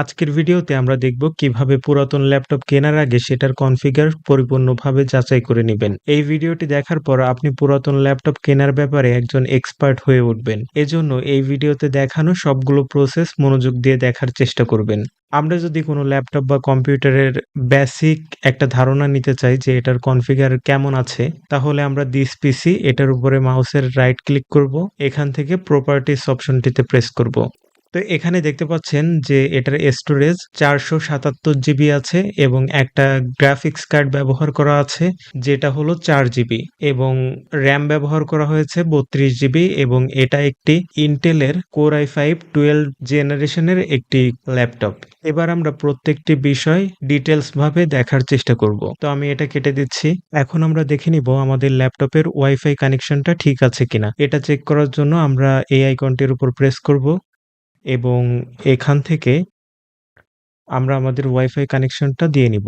আজকের ভিডিওতে আমরা দেখব কীভাবে পুরাতন ল্যাপটপ কেনার আগে সেটার কনফিগার পরিপূর্ণভাবে যাচাই করে নেবেন। এই ভিডিওটি দেখার পর আপনি পুরাতন ল্যাপটপ কেনার ব্যাপারে একজন এক্সপার্ট হয়ে উঠবেন। এজন্য এই ভিডিওতে দেখানো সবগুলো প্রসেস মনোযোগ দিয়ে দেখার চেষ্টা করবেন। আমরা যদি কোনো ল্যাপটপ বা কম্পিউটারের বেসিক একটা ধারণা নিতে চাই যে এটার কনফিগার কেমন আছে, তাহলে আমরা দিস পিসি এটার উপরে মাউসের রাইট ক্লিক করব। এখান থেকে প্রপার্টিস অপশনটিতে প্রেস করব। তো এখানে দেখতে পাচ্ছেন যে এটার স্টোরেজ চারশো সাতাত্তর জিবি আছে এবং একটা গ্রাফিক্স কার্ড ব্যবহার করা আছে, যেটা হলো চার জিবি এবং র্যাম ব্যবহার করা হয়েছে বত্রিশ জিবি এবং এটা একটি ইন্টেলের কোর আই ফাইভ টুয়েলভ জেনারেশনের একটি ল্যাপটপ এবার আমরা প্রত্যেকটি বিষয় ডিটেলস ভাবে দেখার চেষ্টা করব। তো আমি এটা কেটে দিচ্ছি। এখন আমরা দেখে নিব আমাদের ল্যাপটপের ওয়াইফাই কানেকশনটা ঠিক আছে কিনা। এটা চেক করার জন্য আমরা এই আইকনটির উপর প্রেস করব। এবং এখান থেকে আমরা আমাদের ওয়াইফাই কানেকশনটা দিয়ে নিব।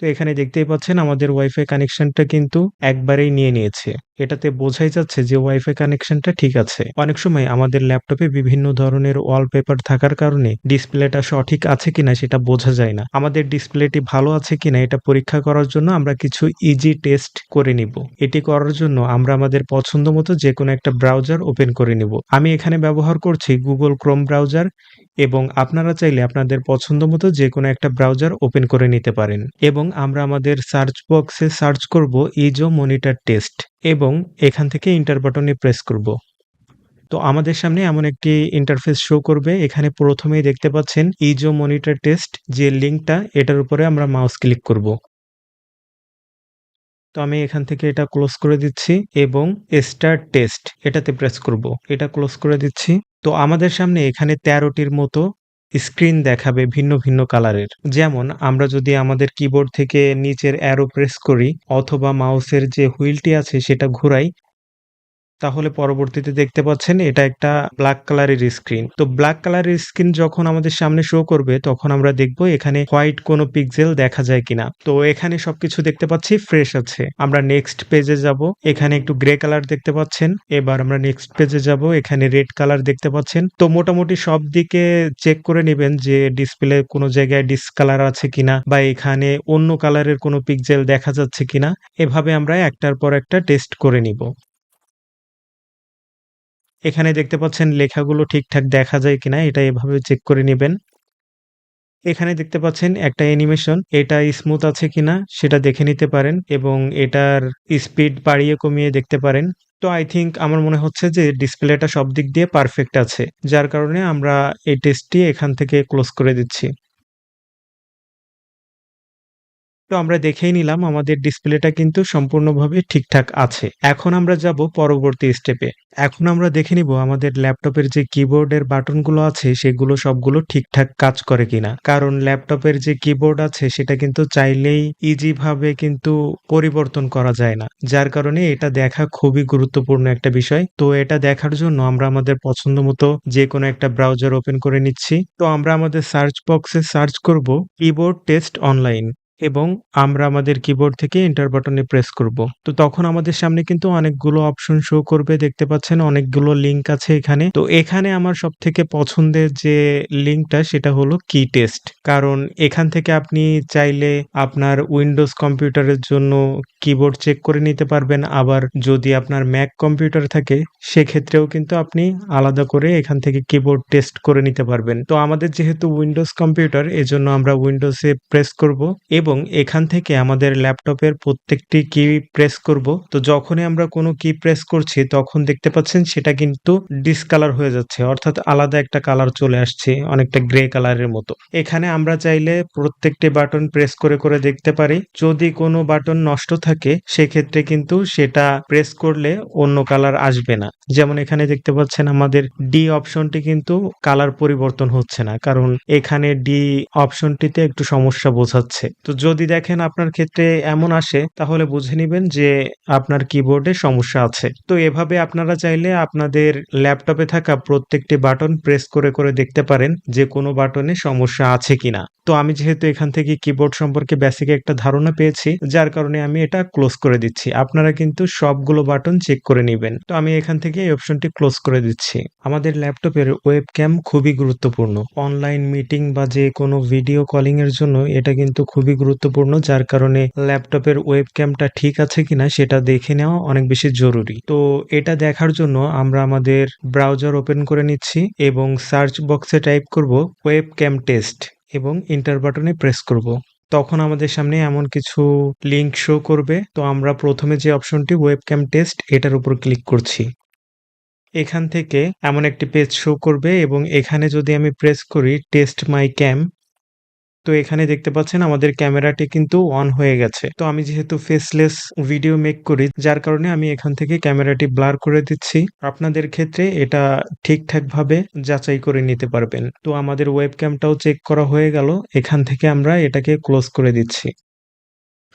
তো এখানে দেখতেই পাচ্ছেন, আমাদের ওয়াইফাই কানেকশনটা কিন্তু একবারেই নিয়ে নিয়েছে। এটাতে বোঝাই যাচ্ছে যে ওয়াইফাই কানেকশনটা ঠিক আছে। অনেক সময় আমাদের ল্যাপটপে বিভিন্ন ধরনের ওয়ালপেপার থাকার কারণে ডিসপ্লেটা সঠিক আছে কিনা সেটা বোঝা যায় না। আমাদের ডিসপ্লেটি ভালো আছে কিনা এটা পরীক্ষা করার জন্য আমরা কিছু ইজি টেস্ট করে নিব। এটি করার জন্য আমরা আমাদের পছন্দ মতো যে কোনো একটা ব্রাউজার ওপেন করে নিব। আমি এখানে ব্যবহার করছি গুগল ক্রোম ব্রাউজার এবং আপনারা চাইলে আপনাদের পছন্দ মতো যে কোনো একটা ব্রাউজার ওপেন করে নিতে পারেন। এবং আমরা আমাদের সার্চ বক্সে সার্চ করব ইজো মনিটর টেস্ট এবং এখান থেকে ইন্টার বাটনে প্রেস করব। তো আমাদের সামনে এমন একটি ইন্টারফেস শো করবে। এখানে প্রথমেই দেখতে পাচ্ছেন ইজো মনিটর টেস্ট যে লিঙ্কটা এটার উপরে আমরা মাউস ক্লিক করব। তো আমি এখান থেকে এটা ক্লোজ করে দিচ্ছি এবং স্টার্ট টেস্ট এটাতে প্রেস করব। এটা ক্লোজ করে দিচ্ছি। তো আমাদের সামনে এখানে তেরোটির মতো স্ক্রিন দেখাবে ভিন্ন ভিন্ন কালারের। যেমন, আমরা যদি আমাদের কিবোর্ড থেকে নিচের অ্যারো প্রেস করি, অথবা মাউসের যে হুইলটি আছে সেটা ঘুরাই তাহলে পরবর্তীতে দেখতে পাচ্ছেন এটা একটা ব্ল্যাক কালারের স্ক্রিন তো ব্ল্যাক কালারের স্ক্রিন যখন আমাদের সামনে শো করবে, তখন আমরা দেখব এখানে হোয়াইট কোনো পিক্সেল দেখা যায় কিনা। তো এখানে সবকিছু দেখতে পাচ্ছি ফ্রেশ আছে। আমরা নেক্সট পেজে যাব। এখানে একটু গ্রে কালার দেখতে পাচ্ছেন। এবার আমরা নেক্সট পেজে যাব। এখানে রেড কালার দেখতে পাচ্ছেন। তো মোটামুটি সব দিকে চেক করে নেবেন যে ডিসপ্লে কোনো জায়গায় ডিসকালার আছে কিনা, বা এখানে অন্য কালারের কোনো পিক্সেল দেখা যাচ্ছে কিনা। এভাবে আমরা একটার পর একটা টেস্ট করে নিব। এখানে দেখতে পাচ্ছেন লেখাগুলো ঠিকঠাক দেখা যায় কিনা, এটা এভাবে চেক করে নেবেন। এখানে দেখতে পাচ্ছেন একটা অ্যানিমেশন এটা স্মুথ আছে কিনা সেটা দেখে নিতে পারেন এবং এটার স্পিড বাড়িয়ে কমিয়ে দেখতে পারেন। তো আই থিঙ্ক আমার মনে হচ্ছে যে ডিসপ্লেটা সব দিক দিয়ে পারফেক্ট আছে, যার কারণে আমরা এই টেস্টটি এখান থেকে ক্লোজ করে দিচ্ছি। তো আমরা দেখেই নিলাম আমাদের ডিসপ্লেটা কিন্তু সম্পূর্ণভাবে ঠিকঠাক আছে। এখন আমরা যাব পরবর্তী স্টেপে এখন আমরা দেখে নিব আমাদের ল্যাপটপের যে কিবোর্ডের বাটনগুলো আছে, সেগুলো সবগুলো ঠিকঠাক কাজ করে কিনা। কারণ ল্যাপটপের যে কিবোর্ড আছে, সেটা কিন্তু চাইলেই ইজি ভাবে কিন্তু পরিবর্তন করা যায় না। যার কারণে এটা দেখা খুবই গুরুত্বপূর্ণ একটা বিষয়। তো এটা দেখার জন্য আমরা আমাদের পছন্দ মতো যে কোনো একটা ব্রাউজার ওপেন করে নিচ্ছি। তো আমরা আমাদের সার্চ বক্সে সার্চ করব কিবোর্ড টেস্ট অনলাইন এবং আমরা আমাদের কিবোর্ড থেকে এন্টার বাটনে প্রেস করব। তো তখন আমাদের সামনে কিন্তু অনেকগুলো অপশন শো করবে, দেখতে পাচ্ছেন অনেকগুলো লিঙ্ক আছে এখানে। তো এখানে আমার সব থেকে পছন্দের যে লিঙ্কটা সেটা হলো কি টেস্ট কারণ এখান থেকে আপনি চাইলে আপনার উইন্ডোজ কম্পিউটারের জন্য কিবোর্ড চেক করে নিতে পারবেন। আবার যদি আপনার ম্যাক কম্পিউটার থাকে, সেক্ষেত্রেও কিন্তু আপনি আলাদা করে এখান থেকে কিবোর্ড টেস্ট করে নিতে পারবেন। তো আমাদের যেহেতু উইন্ডোজ কম্পিউটার এজন্য আমরা উইন্ডোজে প্রেস করব এবং এখান থেকে আমাদের ল্যাপটপের প্রত্যেকটি কি প্রেস করব। তো যখনই আমরা কোনো কি প্রেস করছি, তখন দেখতে পাচ্ছেন সেটা কিন্তু ডিসকালার হয়ে যাচ্ছে, অর্থাৎ আলাদা একটা কালার চলে আসছে, অনেকটা গ্রে কালারের মতো। এখানে আমরা চাইলে প্রত্যেকটি বাটন প্রেস করে করে দেখতে পারি। যদি কোনো বাটন নষ্ট থাকে, সেক্ষেত্রে কিন্তু সেটা প্রেস করলে অন্য কালার আসবে না। যেমন এখানে দেখতে পাচ্ছেন আমাদের ডি অপশনটি কিন্তু কালার পরিবর্তন হচ্ছে না, কারণ এখানে ডি অপশনটিতে একটু সমস্যা বোঝাচ্ছে। তো যদি দেখেন আপনার ক্ষেত্রে এমন আসে, তাহলে বুঝে নিবেন যে আপনার কিবোর্ডে সমস্যা আছে। তো এভাবে আপনারা চাইলে আপনাদের ল্যাপটপে থাকা প্রত্যেকটি বাটন প্রেস করে করে দেখতে পারেন যে কোনো বাটনে সমস্যা আছে কিনা। তো আমি যেহেতু এখান থেকে কিবোর্ড সম্পর্কে বেসিক একটা ধারণা পেয়েছি, যার কারণে আমি এটা ক্লোজ করে দিচ্ছি। আপনারা কিন্তু সবগুলো বাটন চেক করে নেবেন। তো আমি এখান থেকে এই অপশনটি ক্লোজ করে দিচ্ছি। আমাদের ল্যাপটপের ওয়েব ক্যাম খুবই গুরুত্বপূর্ণ। অনলাইন মিটিং বা যে কোনো ভিডিও কলিং এর জন্য এটা কিন্তু খুবই গুরুত্বপূর্ণ যার কারণে ল্যাপটপের ওয়েব ক্যামটা ঠিক আছে কিনা সেটা দেখে নেওয়া অনেক বেশি জরুরি। তো এটা দেখার জন্য আমরা আমাদের ব্রাউজার ওপেন করে নিচ্ছি এবং সার্চ বক্সে টাইপ করব ওয়েব ক্যাম টেস্ট এবং ইন্টার বাটনে প্রেস করব। তখন আমাদের সামনে এমন কিছু লিংক শো করবে। তো আমরা প্রথমে যে অপশনটি ওয়েব ক্যাম টেস্ট এটার উপর ক্লিক করছি। এখান থেকে এমন একটি পেজ শো করবে এবং এখানে যদি আমি প্রেস করি টেস্ট মাই ক্যাম তো এখানে দেখতে পাচ্ছেন আমাদের ক্যামেরাটি কিন্তু অন হয়ে গেছে। তো আমি যেহেতু ফেসলেস ভিডিও মেক করি, যার কারণে আমি এখান থেকে ক্যামেরাটি ব্লার করে দিচ্ছি। আপনাদের ক্ষেত্রে এটা ঠিকঠাক ভাবে যাচাই করে নিতে পারবেন। তো আমাদের ওয়েব ক্যামটাও চেক করা হয়ে গেল। এখান থেকে আমরা এটাকে ক্লোজ করে দিচ্ছি।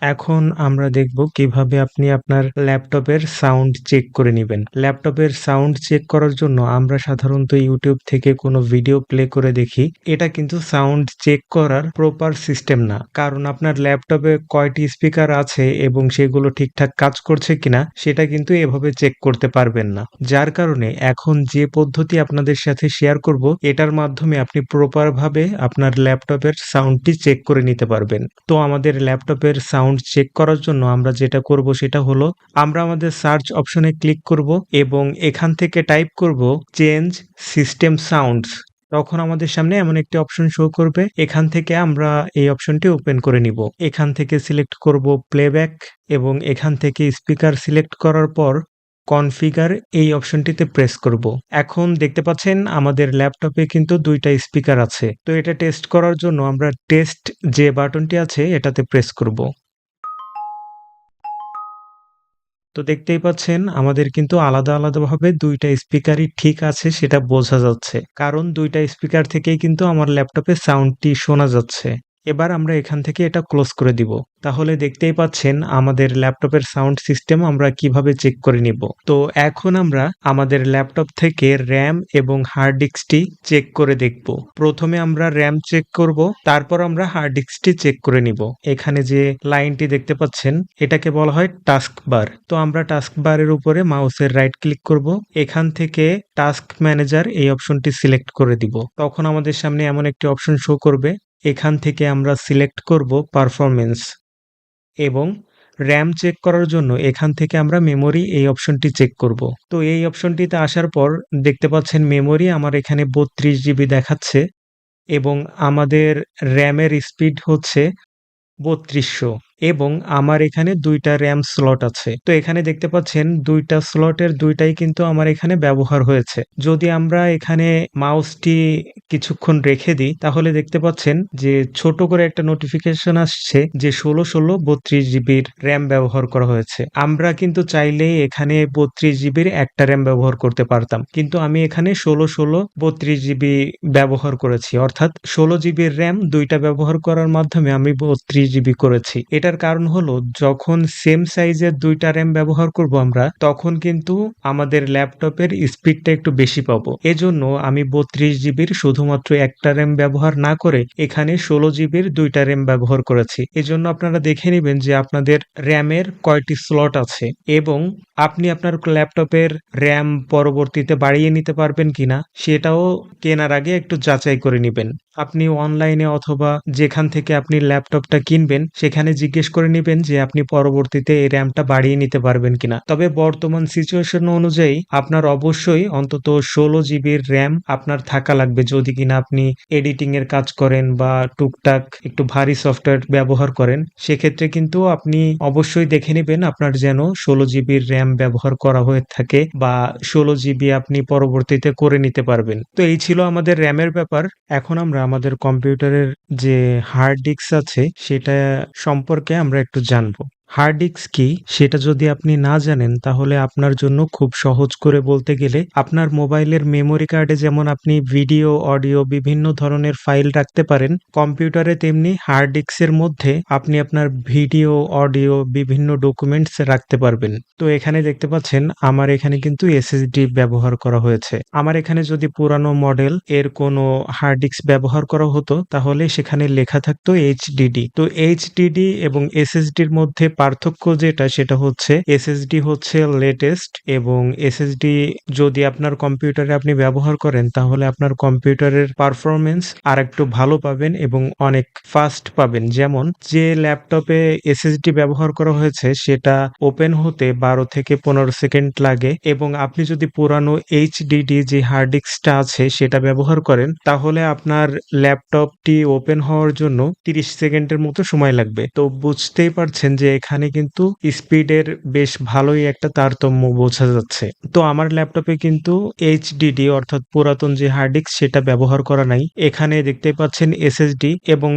এখন আমরা দেখব কীভাবে আপনি আপনার ল্যাপটপের সাউন্ড চেক করে নেবেন। ল্যাপটপের সাউন্ড চেক করার জন্য আমরা সাধারণত ইউটিউব থেকে কোনো ভিডিও প্লে করে দেখি। এটা কিন্তু সাউন্ড চেক করার প্রপার সিস্টেম না। কারণ আপনার ল্যাপটপে কয়টি স্পিকার আছে এবং সেগুলো ঠিকঠাক কাজ করছে কিনা, সেটা কিন্তু এভাবে চেক করতে পারবেন না। যার কারণে এখন যে পদ্ধতি আপনাদের সাথে শেয়ার করব, এটার মাধ্যমে আপনি প্রপার ভাবে আপনার ল্যাপটপের সাউন্ডটি চেক করে নিতে পারবেন। তো আমাদের ল্যাপটপের সাউন্ড চেক করার জন্য আমরা যেটা করব সেটা হলো, আমরা আমাদের সার্চ অপশনে ক্লিক করব এবং এখান থেকে টাইপ করব চেঞ্জ সিস্টেম সাউন্ডস তখন আমাদের সামনে এমন একটি অপশন শো করবে, এখান থেকে আমরা এই অপশনটি ওপেন করে নিব। এখান থেকে সিলেক্ট করব প্লেব্যাক এবং এখান থেকে স্পিকার সিলেক্ট করার পর কনফিগার এই অপশনটিতে প্রেস করব। এখন দেখতে পাচ্ছেন আমাদের ল্যাপটপে কিন্তু দুইটা স্পিকার আছে। তো এটা টেস্ট করার জন্য আমরা টেস্ট যে বাটনটি আছে এটাতে প্রেস করব। তো দেখতেই পাচ্ছেন, আমাদের কিন্তু আলাদা আলাদাভাবে দুইটা স্পিকারই ঠিক আছে সেটা বোঝা যাচ্ছে। কারণ দুইটা স্পিকার থেকেই কিন্তু আমার ল্যাপটপে সাউন্ডটি শোনা যাচ্ছে। এবার আমরা এখান থেকে এটা ক্লোজ করে দিব। তাহলে দেখতেই পাচ্ছেন আমাদের ল্যাপটপের সাউন্ড সিস্টেম আমরা কীভাবে চেক করে নিব। তো এখন আমরা আমাদের ল্যাপটপ থেকে র্যাম এবং হার্ড ডিস্কটি চেক করে দেখব। প্রথমে আমরা র্যাম চেক করব, তারপর আমরা হার্ড ডিস্কটি চেক করে নিব। এখানে যে লাইনটি দেখতে পাচ্ছেন, এটাকে বলা হয় টাস্ক বার। তো আমরা টাস্ক বারের উপরে মাউসের রাইট ক্লিক করব। এখান থেকে টাস্ক ম্যানেজার এই অপশনটি সিলেক্ট করে দিব। তখন আমাদের সামনে এমন একটি অপশন শো করবে এখান থেকে আমরা সিলেক্ট করব পারফরমেন্স এবং র্যাম চেক করার জন্য এখান থেকে আমরা মেমোরি এই অপশনটি চেক করব। তো এই অপশনটিতে আসার পর দেখতে পাচ্ছেন মেমোরি আমার এখানে বত্রিশ জিবি দেখাচ্ছে এবং আমাদের র্যামের স্পিড হচ্ছে বত্রিশশো। এবং আমার এখানে দুইটা র্যাম স্লট আছে। তো এখানে দেখতে পাচ্ছেন দুইটা স্লটের দুইটাই কিন্তু আমার এখানে ব্যবহার হয়েছে। যদি আমরা এখানে মাউসটি কিছুক্ষণ রেখে দিই, তাহলে দেখতে পাচ্ছেন যে ছোট করে একটা নোটিফিকেশন আসছে যে ষোলো ষোলো বত্রিশ জিবির র্যাম ব্যবহার করা হয়েছে। আমরা কিন্তু চাইলে এখানে বত্রিশ জিবির একটা র্যাম ব্যবহার করতে পারতাম। কিন্তু আমি এখানে ষোলো ষোলো বত্রিশ জিবি ব্যবহার করেছি। অর্থাৎ ষোলো জিবির র্যাম দুইটা ব্যবহার করার মাধ্যমে আমি বত্রিশ জিবি করেছি। এটার কারণ হলো, যখন সেম সাইজের দুইটা র্যাম ব্যবহার করব আমরা, তখন কিন্তু আমাদের ল্যাপটপের স্পিডটা একটু বেশি পাবো। এজন্য আমি বত্রিশ জিবির শুধুমাত্র একটা র্যাম ব্যবহার না করে এখানে ষোলো জিবির দুইটা র্যাম ব্যবহার করেছি। এজন্য আপনারা দেখে নেবেন যে আপনাদের র্যামের কয়টি স্লট আছে এবং আপনি আপনার ল্যাপটপের র্যাম পরবর্তীতে বাড়িয়ে নিতে পারবেন কিনা, সেটাও কেনার আগে একটু যাচাই করে নেবেন। আপনি অনলাইনে অথবা যেখান থেকে আপনি ল্যাপটপটা কিনবেন, সেখানে জিজ্ঞেস করে নেবেন যে আপনি পরবর্তীতে এই র্যামটা বাড়িয়ে নিতে পারবেন কিনা। তবে বর্তমান সিচুয়েশন অনুযায়ী আপনার অবশ্যই অন্তত ষোলো জিবির র্যাম আপনার থাকা লাগবে। যদি কিনা আপনি এডিটিং এর কাজ করেন বা টুকটাক একটু ভারী সফটওয়্যার ব্যবহার করেন, সেক্ষেত্রে কিন্তু আপনি অবশ্যই দেখে নেবেন আপনার যেন ষোলো জিবির র্যাম ব্যবহার করা হয়ে থাকে বা ষোলো জিবি আপনি পরবর্তীতে করে নিতে পারবেন। তো এই ছিল আমাদের র্যামের ব্যাপার। এখন আমরা আমাদের কম্পিউটারের যে হার্ড ডিস্ক আছে, সেটা সম্পর্কে আমরা একটু জানব। হার্ড ডিস্ক কি? সেটা যদি আপনি না জানেন, তাহলে আপনার জন্য খুব সহজ করে বলতে গেলে, আপনার মোবাইলের মেমোরি কার্ডে যেমন আপনি ভিডিও, অডিও বিভিন্ন ধরনের ফাইল রাখতে পারেন, কম্পিউটারে তেমনি হার্ড ডিস্কের মধ্যে আপনি আপনার ভিডিও, অডিও বিভিন্ন ডকুমেন্টস রাখতে পারবেন। তো এখানে দেখতে পাচ্ছেন, আমার এখানে কিন্তু এসএসডি ব্যবহার করা হয়েছে। আমার এখানে যদি পুরানো মডেল এর কোনো হার্ড ডিস্ক ব্যবহার করা হতো, তাহলে সেখানে লেখা থাকতো এইচডিডি তো এইচডিডি এবং এসএসডির মধ্যে পার্থক্য যেটা, সেটা হচ্ছে এসএসডি হচ্ছে লেটেস্ট এবং এসএসডি যদি আপনার কম্পিউটারে আপনি ব্যবহার করেন, তাহলে আপনার কম্পিউটারের পারফরমেন্স আর একটু ভালো পাবেন এবং অনেক ফাস্ট পাবেন। যেমন যে ল্যাপটপে এসএসডি ব্যবহার করা হয়েছে, সেটা ওপেন হতে বারো থেকে পনেরো সেকেন্ড লাগে এবং আপনি যদি পুরানো এইচডিডি যে হার্ড ডিস্কটা আছে, সেটা ব্যবহার করেন, তাহলে আপনার ল্যাপটপটি ওপেন হওয়ার জন্য তিরিশ সেকেন্ডের মতো সময় লাগবে। তো বুঝতেই পারছেন যে এখানে কিন্তু স্পিডের বেশ ভালোই একটা তারতম্য বোঝা যাচ্ছে। তো আমার ল্যাপটপে কিন্তু এইচডিডি অর্থাৎ পুরাতন যে হার্ড ডিস্ক সেটা ব্যবহার করা নাই। এখানে দেখতে পাচ্ছেন এসএসডি এবং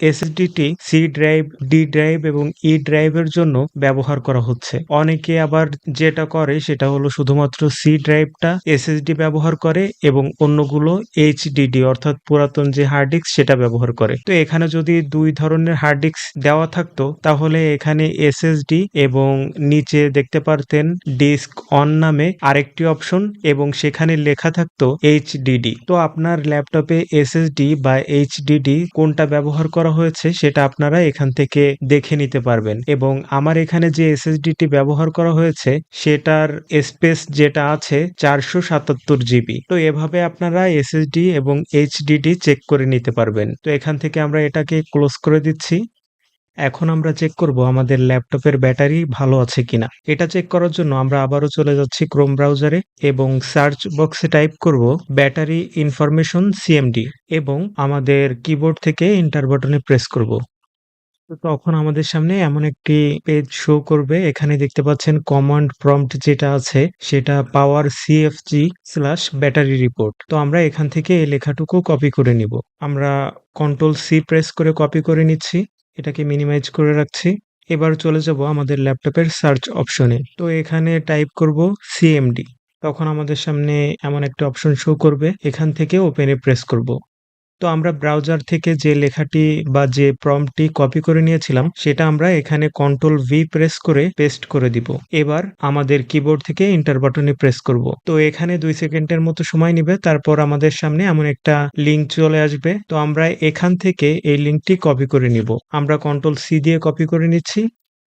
এসএসডিটি সি ড্রাইভ ডি ড্রাইভ এবং ই ড্রাইভের জন্য ব্যবহার করা হচ্ছে। অনেকে আবার যেটা করে সেটা হলো শুধুমাত্র সি ড্রাইভটা এসএসডি ব্যবহার করে এবং অন্যগুলো এইচডিডি অর্থাৎ পুরাতন যে হার্ড ডিস্ক সেটা ব্যবহার করে। তো এখানে যদি দুই ধরনের হার্ড ডিস্ক দেওয়া থাকতো, তাহলে এখানে এসএসডি এবং নিচে দেখতে পারতেন ডিস্ক অন নামে আরেকটি অপশন এবং সেখানে লেখা থাকতো এইচডিডি তো আপনার ল্যাপটপে এসএসডি বা এইচডিডি কোনটা ব্যবহার করা হয়েছে সেটা আপনারা এখান থেকে দেখে নিতে পারবেন। এবং আমার এখানে যে এসএসডিটি ব্যবহার করা হয়েছে, সেটার স্পেস যেটা আছে চারশো সাতাত্তর জিবি। তো এভাবে আপনারা এসএসডি এবং এইচডিডি চেক করে নিতে পারবেন। তো এখান থেকে আমরা এটাকে ক্লোজ করে দিচ্ছি। এখন আমরা চেক করব আমাদের ল্যাপটপের ব্যাটারি ভালো আছে কিনা। এটা চেক করার জন্য আমরা আবারও চলে যাচ্ছি ক্রোম ব্রাউজারে এবং সার্চ বক্সে টাইপ করব ব্যাটারি ইনফরমেশন সিএমডি এবং আমাদের কিবোর্ড থেকে ইন্টার বাটনে প্রেস করব। তো তখন আমাদের সামনে এমন একটি পেজ শো করবে। এখানে দেখতে পাচ্ছেন কমান্ড প্রম্পট যেটা আছে, সেটা power CFG slash battery report তো আমরা এখান থেকে এই লেখাটুকু কপি করে নিব। আমরা কন্ট্রোল সি প্রেস করে কপি করে নিচ্ছি। এটাকে মিনিমাইজ করে রাখছি। এবার চলে যাব আমাদের ল্যাপটপের সার্চ অপশনে তো এখানে টাইপ করব সিএমডি তখন আমাদের সামনে এমন একটা অপশন শো করবে। এখান থেকে ওপেনে প্রেস করব। তো আমরা ব্রাউজার থেকে যে লেখাটি বা যে প্রম্পটটি কপি করে নিয়েছিলাম, সেটা আমরা এখানে কন্ট্রোল ভি প্রেস করে পেস্ট করে দিব। এবার আমাদের কিবোর্ড থেকে ইন্টার বাটনে প্রেস করব। তো এখানে দুই সেকেন্ডের মতো সময় নিবে, তারপর আমাদের সামনে এমন একটা লিঙ্ক চলে আসবে। তো আমরা এখান থেকে এই লিঙ্কটি কপি করে নিব। আমরা কন্ট্রোল সি দিয়ে কপি করে নিচ্ছি।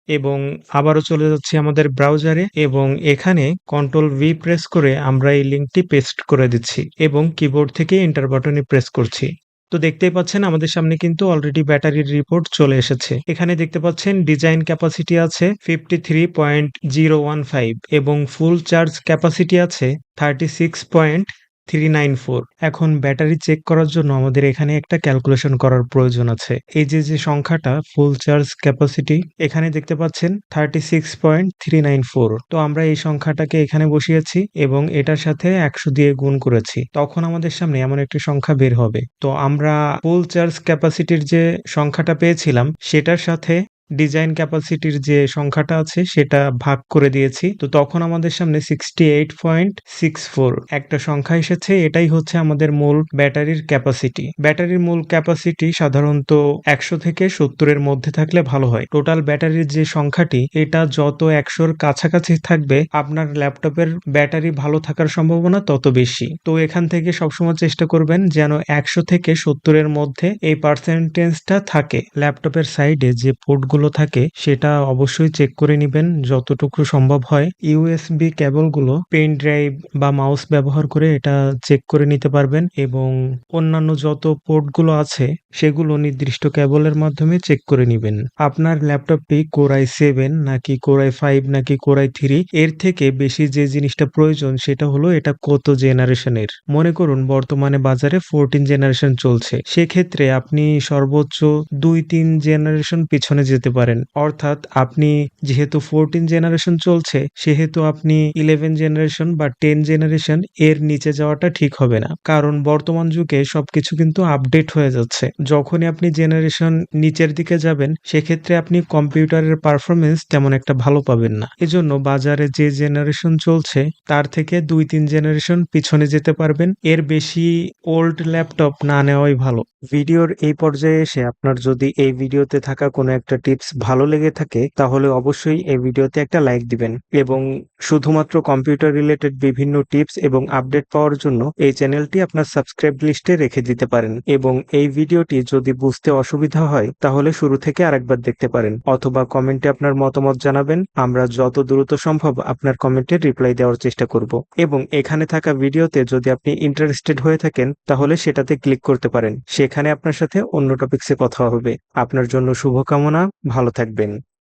এবং আবারও চলে যাচ্ছি আমাদের ব্রাউজারে এবং এখানে কন্ট্রোল ভি প্রেস করে আমরা এই লিঙ্কটি পেস্ট করে দিচ্ছি এবং কিবোর্ড থেকে এন্টার বাটনে প্রেস করছি। তো দেখতেই পাচ্ছেন আমাদের সামনে কিন্তু অলরেডি ব্যাটারির রিপোর্ট চলে এসেছে। এখানে দেখতে পাচ্ছেন ডিজাইন ক্যাপাসিটি আছে fifty three point zero one five এবং ফুল চার্জ ক্যাপাসিটি আছে thirty six point three nine four. এখন ব্যাটারি চেক করার জন্য আমাদের এখানে একটা ক্যালকুলেশন করার প্রয়োজন আছে। এই যে যে সংখ্যাটা, ফুল চার্জ ক্যাপাসিটি, এখানে দেখতে পাচ্ছেন thirty six point three nine four. তো আমরা এই সংখ্যাটাকে এখানে বসিয়েছি এবং এটার সাথে একশো দিয়ে গুণ করেছি। তখন আমাদের সামনে এমন একটি সংখ্যা বের হবে। তো আমরা ফুল চার্জ ক্যাপাসিটির যে সংখ্যাটা পেয়েছিলাম, সেটার সাথে ডিজাইন ক্যাপাসিটির যে সংখ্যাটা আছে সেটা ভাগ করে দিয়েছি। তো তখন আমাদের সামনে sixty eight point six four একটা সংখ্যা এসেছে। এটাই হচ্ছে আমাদের মূল ব্যাটারির ক্যাপাসিটি। ব্যাটারির মূল ক্যাপাসিটি সাধারণত একশো থেকে সত্তরের মধ্যে থাকলে ভালো হয়। টোটাল ব্যাটারির যে সংখ্যাটি, এটা যত একশোর কাছাকাছি থাকবে, আপনার ল্যাপটপের ব্যাটারি ভালো থাকার সম্ভাবনা তত বেশি। তো এখান থেকে সবসময় চেষ্টা করবেন যেন একশো থেকে সত্তরের মধ্যে এই পার্সেন্টেজটা থাকে। ল্যাপটপের সাইডে যে পোর্ট গুলো থাকে, সেটা অবশ্যই চেক করে নেবেন যতটুকু সম্ভব হয়। ইউএসবি কেবলগুলো পেন ড্রাইভ বা মাউস ব্যবহার করে এটা চেক করে নিতে পারবেন এবং অন্যান্য যত পোর্টগুলো আছে, সেগুলো নির্দিষ্ট কেবলের মাধ্যমে চেক করে নেবেন। আপনার ল্যাপটপটি কোরাই সেভেন নাকি কোরাই ফাইভ নাকি কোরাই থ্রি, এর থেকে বেশি যে জিনিসটা প্রয়োজন সেটা হলো এটা কত জেনারেশনের। মনে করুন বর্তমানে বাজারে ফোরটিন জেনারেশন চলছে। সেক্ষেত্রে আপনি সর্বোচ্চ দুই তিন জেনারেশন পিছনে যেতে যেতে পারেন। অর্থাৎ আপনি যেহেতু ফোরটিন জেনারেশন চলছে, সেহেতু আপনি ইলেভেন জেনারেশন বা টেন জেনারেশন এর নিচে যাওয়াটা ঠিক হবে না। কারণ বর্তমান যুগে সবকিছু কিন্তু আপডেট হয়ে যাচ্ছে। যখনই আপনি জেনারেশন নিচের দিকে যাবেন, সেক্ষেত্রে আপনি কম্পিউটারের পারফরমেন্স তেমন একটা ভালো পাবেন না। এজন্য বাজারে যে জেনারেশন চলছে, তার থেকে দুই তিন জেনারেশন পিছনে যেতে পারবেন। এর বেশি ওল্ড ল্যাপটপ না নেওয়াই ভালো। ভিডিওর এই পর্যায়ে এসে আপনার যদি এই ভিডিওতে থাকা কোনো একটা টিপস ভালো লেগে থাকে তাহলে অবশ্যই এই ভিডিওতে একটা লাইক দিবেন এবং শুধুমাত্র কম্পিউটার রিলেটেড বিভিন্ন টিপস এবং আপডেট পাওয়ার জন্য এই চ্যানেলটি আপনার সাবস্ক্রাইব লিস্টে রেখে দিতে পারেন এবং এই ভিডিওটি যদি বুঝতে অসুবিধা হয়, তাহলে শুরু থেকে আরেকবার দেখতে পারেন অথবা কমেন্টে আপনার মতামত জানাবেন, আমরা যত দ্রুত সম্ভব আপনার কমেন্টে রিপ্লাই দেওয়ার চেষ্টা করব। এবং এখানে থাকা ভিডিওতে যদি আপনি ইন্টারেস্টেড হয়ে থাকেন, তাহলে সেটাতে ক্লিক করতে পারেন। সেখানে আপনার সাথে অন্য টপিক্সে কথা হবে। আপনার জন্য শুভকামনা, ভালো থাকবেন।